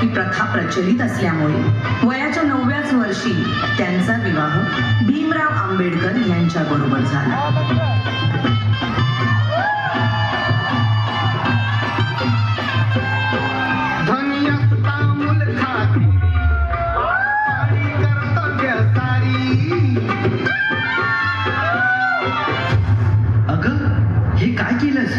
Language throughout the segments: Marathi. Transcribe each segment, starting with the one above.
ही प्रथा प्रचलित असल्यामुळे वयाच्या नवव्याच वर्षी त्यांचा विवाह भीमराव आंबेडकर यांच्या बरोबर झाला अगं हे काय केलंस?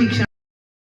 ಶಿಕ್ಷಣ